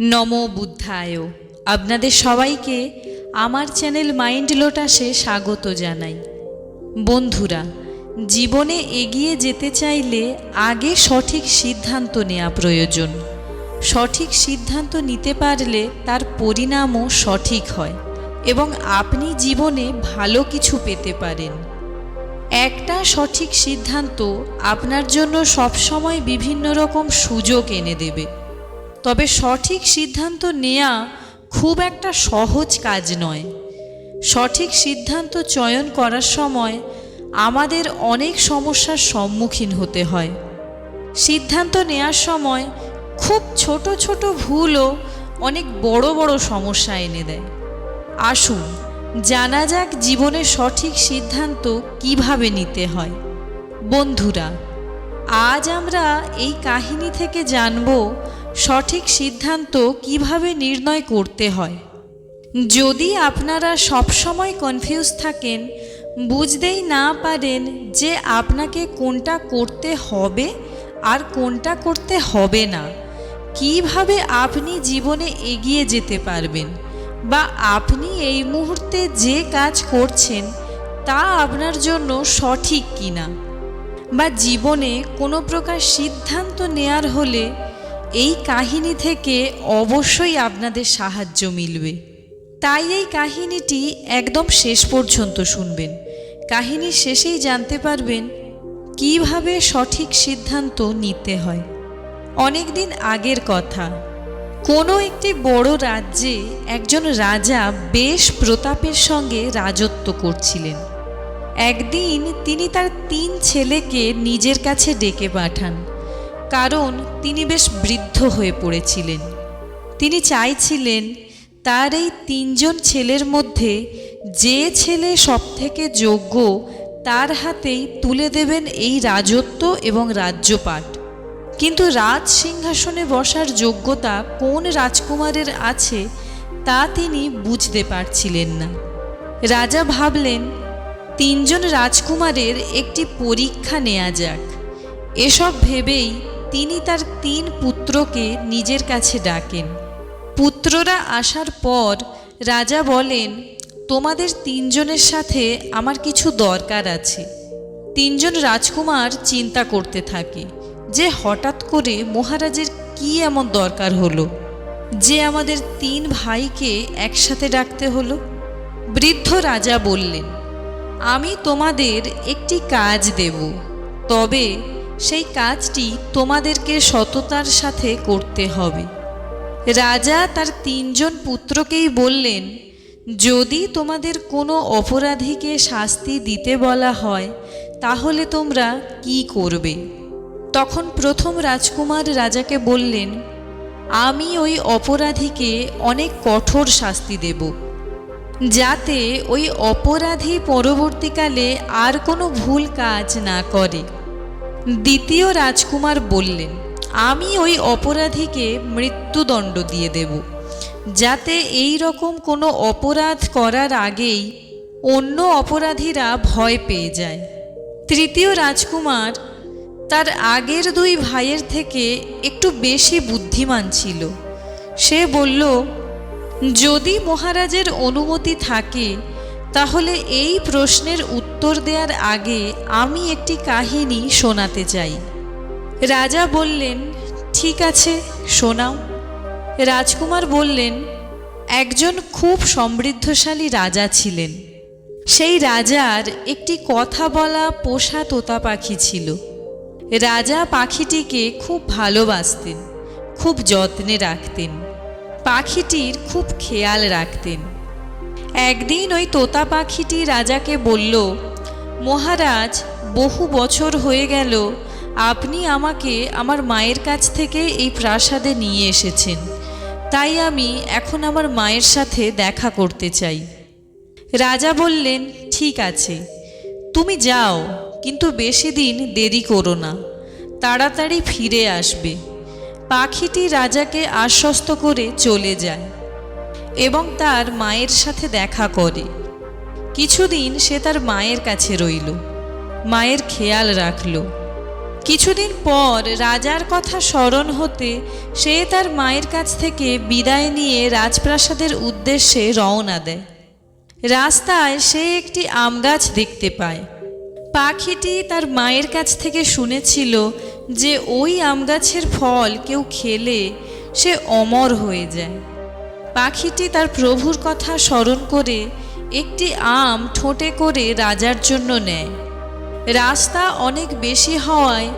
নম বুদ্ধায়। আপনাদের সবাইকে আমার চ্যানেল মাইন্ড লোটাসে স্বাগত জানাই। বন্ধুরা, জীবনে এগিয়ে যেতে চাইলে আগে সঠিক সিদ্ধান্ত নেওয়া প্রয়োজন। সঠিক সিদ্ধান্ত নিতে পারলে তার পরিণামও সঠিক হয় এবং আপনি জীবনে ভালো কিছু পেতে পারেন। একটা সঠিক সিদ্ধান্ত আপনার জন্য সবসময় বিভিন্ন রকম সুযোগ এনে দেবে। তবে সঠিক সিদ্ধান্ত নেওয়া খুব একটা সহজ কাজ নয়। সঠিক সিদ্ধান্ত চয়ন করার সময় আমাদের অনেক সমস্যার সম্মুখীন হতে হয়। সিদ্ধান্ত নেওয়ার সময় খুব ছোট ছোট ভুলও অনেক বড় বড় সমস্যা এনে দেয়। আসুন জানা যাক জীবনে সঠিক সিদ্ধান্ত কীভাবে নিতে হয়। বন্ধুরা, আজ আমরা এই কাহিনী থেকে জানব সঠিক সিদ্ধান্ত কীভাবে নির্ণয় করতে হয়? যদি আপনারা সবসময় কনফিউজ থাকেন, বুঝতেই না পারেন যে আপনাকে কোনটা করতে হবে আর কোনটা করতে হবে না, কীভাবে আপনি জীবনে এগিয়ে যেতে পারবেন বা আপনি এই মুহূর্তে যে কাজ করছেন তা আপনার জন্য সঠিক কিনা? বা জীবনে কোনো প্রকার সিদ্ধান্ত নেয়ার হলে এই কাহিনী থেকে অবশ্যই আপনাদের সাহায্য মিলবে। তাই এই কাহিনীটি একদম শেষ পর্যন্ত শুনবেন। কাহিনীর শেষেই জানতে পারবেন কীভাবে সঠিক সিদ্ধান্ত নিতে হয়। অনেক দিন আগের কথা, কোনো একটি বড় রাজ্যে একজন রাজা বেশ প্রতাপের সঙ্গে রাজত্ব করছিলেন। একদিন তিনি তার তিন ছেলেকে নিজের কাছে ডেকে পাঠান। কারণ তিনি বেশ বৃদ্ধ হয়ে পড়েছিলেন। তিনি চাইছিলেন তার এই তিনজন ছেলের মধ্যে যে ছেলে সবথেকে যোগ্য তার হাতেই তুলে দেবেন এই রাজত্ব এবং রাজ্যপাট। কিন্তু রাজ সিংহাসনে বসার যোগ্যতা কোন রাজকুমারের আছে তা তিনি বুঝতে পারছিলেন না। রাজা ভাবলেন, তিনজন রাজকুমারের একটি পরীক্ষা নেওয়া যাক। এসব ভেবেই তিনি তার তিন পুত্রকে নিজের কাছে ডাকেন। পুত্ররা আসার পর রাজা বলেন, তোমাদের তিনজনের সাথে আমার কিছু দরকার আছে। তিনজন রাজকুমার চিন্তা করতে থাকে যে হঠাৎ করে মহারাজের কি এমন দরকার হলো? যে আমাদের তিন ভাইকে একসাথে ডাকতে হলো? বৃদ্ধ রাজা বললেন, আমি তোমাদের একটি কাজ দেব। তবে সেই কাজটি তোমাদেরকে সততার সাথে করতে হবে। রাজা তার তিনজন পুত্রকেই বললেন, যদি তোমাদের কোনো অপরাধীকে শাস্তি দিতে বলা হয়, তাহলে তোমরা কি করবে? তখন প্রথম রাজকুমার রাজাকে বললেন, আমি ওই অপরাধীকে অনেক কঠোর শাস্তি দেব, যাতে ওই অপরাধী পরবর্তীকালে আর কোনো ভুল কাজ না করে। দ্বিতীয় রাজকুমার বললেন, আমি ওই অপরাধীকে মৃত্যুদণ্ড দিয়ে দেব। যাতে এই রকম কোনো অপরাধ করার আগেই অন্য অপরাধীরা ভয় পেয়ে যায়। তৃতীয় রাজকুমার তার আগের দুই ভাইয়ের থেকে একটু বেশি বুদ্ধিমান ছিল। সে বলল, যদি মহারাজের অনুমতি থাকে তাহলে এই প্রশ্নের উত্তর দেওয়ার আগে আমি একটি কাহিনী শোনাতে চাই। রাজা বললেন, ঠিক আছে, শোনাও। রাজকুমার বললেন, একজন খুব সমৃদ্ধশালী রাজা ছিলেন। সেই রাজার একটি কথা বলা পোষা তোতা পাখি ছিল। রাজা পাখিটিকে খুব ভালোবাসতেন, খুব যত্নে রাখতেন। পাখিটির খুব খেয়াল রাখতেন। একদিন ওই তোতা পাখিটি রাজাকে বলল, মহারাজ, বহু বছর হয়ে গেল, আপনি আমাকে আমার মায়ের কাছ থেকে এই প্রাসাদে নিয়ে এসেছেন। তাই আমি এখন আমার মায়ের সাথে দেখা করতে চাই। রাজা বললেন, ঠিক আছে, তুমি যাও, কিন্তু বেশি দিন দেরি করো না, তাড়াতাড়ি ফিরে আসবে। পাখিটি রাজাকে আশ্বস্ত করে চলে যায়। এবং তার মায়ের সাথে দেখা করে। কিছুদিন সে তার মায়ের কাছে রইল, মায়ের খেয়াল রাখল। কিছুদিন পর রাজার কথা স্মরণ হতে সে তার মায়ের কাছ থেকে বিদায় নিয়ে রাজপ্রাসাদের উদ্দেশ্যে রওনা দেয়। রাস্তায় সে একটি আম গাছ দেখতে পায়। পাখিটি তার মায়ের কাছ থেকে শুনেছিল যে ওই আম গাছের ফল কেউ খেলে সে অমর হয়ে যায়। পাখিটি তার প্রভুর কথা স্মরণ করে একটি আম ঠোঁটে করে রাজার জন্য নেয়। রাস্তা অনেক বেশি হওয়ায়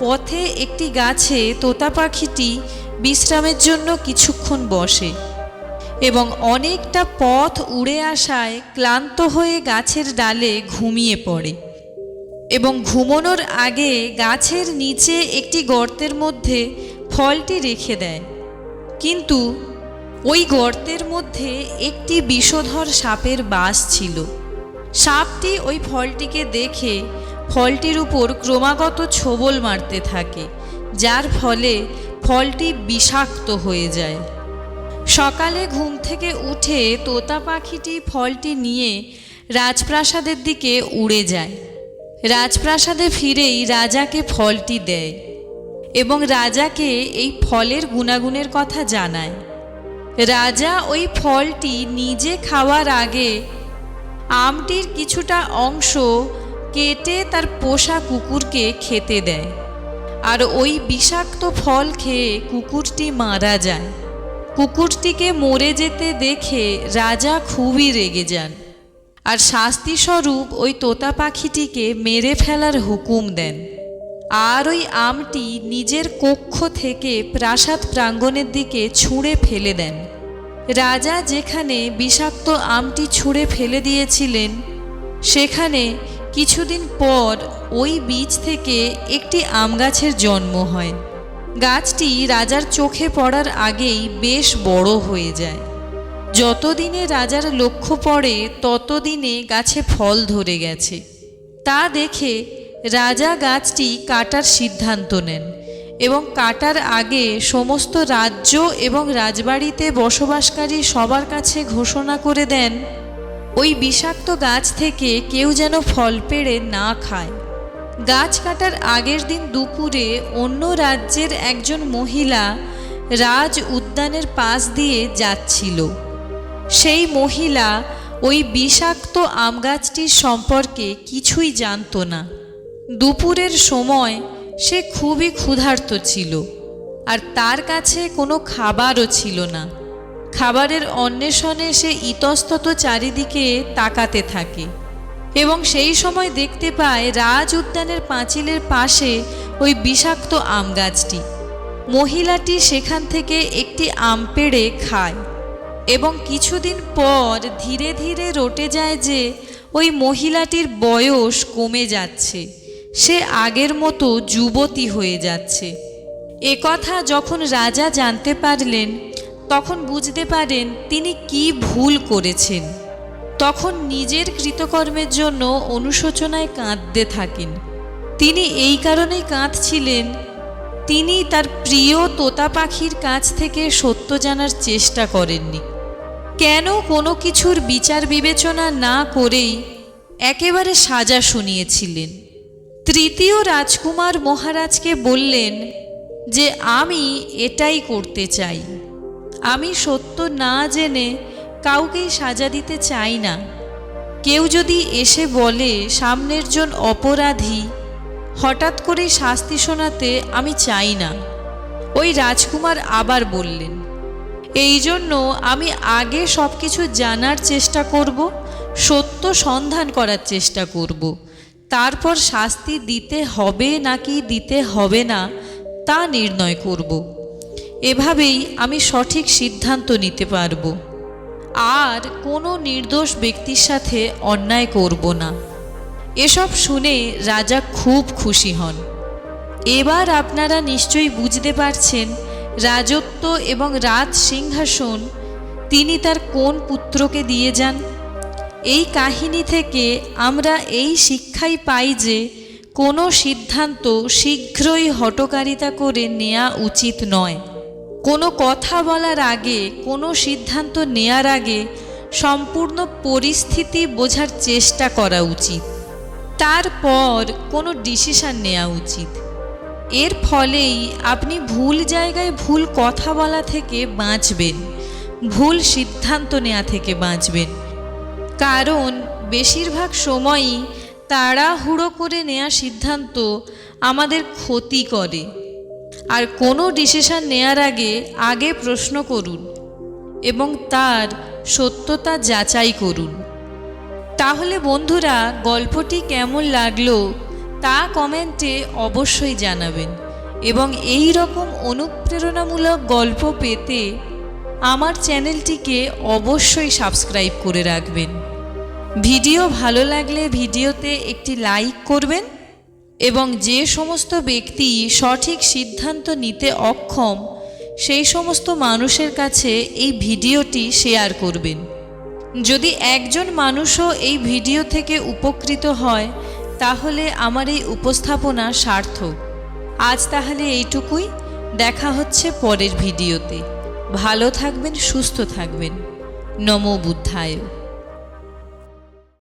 পথে একটি গাছে তোতা পাখিটি বিশ্রামের জন্য কিছুক্ষণ বসে এবং অনেকটা পথ উড়ে আসায় ক্লান্ত হয়ে গাছের ডালে ঘুমিয়ে পড়ে এবং ঘুমোনোর আগে গাছের নিচে একটি গর্তের মধ্যে ফলটি রেখে দেয়। কিন্তু ওই গর্তের মধ্যে একটি বিষধর সাপের বাস ছিল। সাপটি ওই ফলটিকে দেখে ফলটির উপর ক্রমাগত ছোবল মারতে থাকে, যার ফলে ফলটি বিষাক্ত হয়ে যায়। সকালে ঘুম থেকে উঠে তোতা পাখিটি ফলটি নিয়ে রাজপ্রাসাদের দিকে উড়ে যায়। রাজপ্রাসাদে ফিরেই রাজাকে ফলটি দেয় এবং রাজাকে এই ফলের গুণাগুণের কথা জানায়। রাজা ওই ফলটি নিজে খাওয়ার আগে আমটির কিছুটা অংশ কেটে তার পোষা কুকুরকে খেতে দেয়। আর ওই বিষাক্ত ফল খেয়ে কুকুরটি মারা যায়। কুকুরটিকে মরে যেতে দেখে রাজা খুবই রেগে যান। আর শাস্তিস্বরূপ ওই তোতা পাখিটিকে মেরে ফেলার হুকুম দেন। আর ওই আমটি নিজের কক্ষ থেকে প্রাসাদ প্রাঙ্গণের দিকে ছুঁড়ে ফেলে দেন। রাজা যেখানে বিষাক্ত আমটি ছুঁড়ে ফেলে দিয়েছিলেন, সেখানে কিছুদিন পর ওই বীজ থেকে একটি আম গাছের জন্ম হয়। গাছটি রাজার চোখে পড়ার আগেই বেশ বড় হয়ে যায়। যতদিনে রাজার লক্ষ্য পড়ে, ততদিনে গাছে ফল ধরে গেছে। তা দেখে রাজা গাছটি কাটার সিদ্ধান্ত নেন। এবং কাটার আগে সমস্ত রাজ্য এবং রাজবাড়িতে বসবাসকারী সবার কাছে ঘোষণা করে দেন, ওই বিষাক্ত গাছ থেকে কেউ যেন ফল পেড়ে না খায়। গাছ কাটার আগের দিন দুপুরে অন্য রাজ্যের একজন মহিলা রাজ উদ্যানের পাশ দিয়ে যাচ্ছিল। সেই মহিলা ওই বিষাক্ত আম গাছটির সম্পর্কে কিছুই জানত না। দুপুরের সময় সে খুবই ক্ষুধার্ত ছিল, আর তার কাছে কোনো খাবারও ছিল না। খাবারের অন্বেষণে সে ইতস্তত চারিদিকে তাকাতে থাকে এবং সেই সময় দেখতে পায় রাজ উদ্যানের পাঁচিলের পাশে ওই বিষাক্ত আম গাছটি। মহিলাটি সেখান থেকে একটি আম পেড়ে খায় এবং কিছুদিন পর ধীরে ধীরে রটে যায় যে ওই মহিলাটির বয়স কমে যাচ্ছে। সে আগের মতো যুবতী হয়ে যাচ্ছে। একথা যখন রাজা জানতে পারলেন, তখন বুঝতে পারেন তিনি কি ভুল করেছেন। তখন নিজের কৃতকর্মের জন্য অনুশোচনায় কাঁদতে থাকেন। তিনি এই কারণেই কাঁদছিলেন, তিনি তার প্রিয় তোতা পাখির কাছ থেকে সত্য জানার চেষ্টা করেননি। কেন কোনো কিছুর বিচার বিবেচনা না করেই একেবারে সাজা শুনিয়েছিলেন। তৃতীয় রাজকুমার মহারাজকে বললেন যে, আমি এটাই করতে চাই। আমি সত্য না জেনে কাউকেই সাজা দিতে চাই না। কেউ যদি এসে বলে, সামনের জন অপরাধী, হঠাৎ করেই শাস্তি শোনাতে আমি চাই না। ওই রাজকুমার আবার বললেন, এই জন্য আমি আগে সব কিছু জানার চেষ্টা করব, সত্য সন্ধান করার চেষ্টা করব। তারপর শাস্তি দিতে হবে নাকি দিতে হবে না, তা নির্ণয় করব। এভাবেই আমি সঠিক সিদ্ধান্ত নিতে পারব। আর কোনো নির্দোষ ব্যক্তির সাথে অন্যায় করব না। এসব শুনে রাজা খুব খুশি হন। এবার আপনারা নিশ্চয়ই বুঝতে পারছেন, রাজত্ব এবং রাজ সিংহাসন, তিনি তার কোন পুত্রকে দিয়ে যান? এই কাহিনী থেকে আমরা এই শিক্ষাই পাই যে কোনো সিদ্ধান্ত শীঘ্রই হটকারিতা করে নেওয়া উচিত নয়। কোনো কথা বলার আগে, কোনো সিদ্ধান্ত নেয়ার আগে সম্পূর্ণ পরিস্থিতি বোঝার চেষ্টা করা উচিত। তারপর কোনো ডিসিশন নেওয়া উচিত। এর ফলেই আপনি ভুল জায়গায় ভুল কথা বলা থেকে বাঁচবেন, ভুল সিদ্ধান্ত নেওয়া থেকে বাঁচবেন। কারণ বেশিরভাগ সময়ই তাড়াহুড়ো করে নেওয়া সিদ্ধান্ত আমাদের ক্ষতি করে। আর কোনো ডিসিশন নেয়ার আগে আগে প্রশ্ন করুন এবং তার সত্যতা যাচাই করুন। তাহলে বন্ধুরা, গল্পটি কেমন লাগল তা কমেন্টে অবশ্যই জানাবেন এবং এই রকম অনুপ্রেরণামূলক গল্প পেতে আমার চ্যানেলটিকে অবশ্যই সাবস্ক্রাইব করে রাখবেন। ভিডিও ভালো লাগলে ভিডিওতে একটি লাইক করবেন এবং যে সমস্ত ব্যক্তি সঠিক সিদ্ধান্ত নিতে অক্ষম, সেই সমস্ত মানুষের কাছে এই ভিডিওটি শেয়ার করবেন। যদি একজন মানুষও এই ভিডিও থেকে উপকৃত হয়, তাহলে আমার এই উপস্থাপনা সার্থক। আজ তাহলে এইটুকুই। দেখা হচ্ছে পরের ভিডিওতে। ভালো থাকবেন সুস্থ থাকবেন। নমো বুদ্ধায়।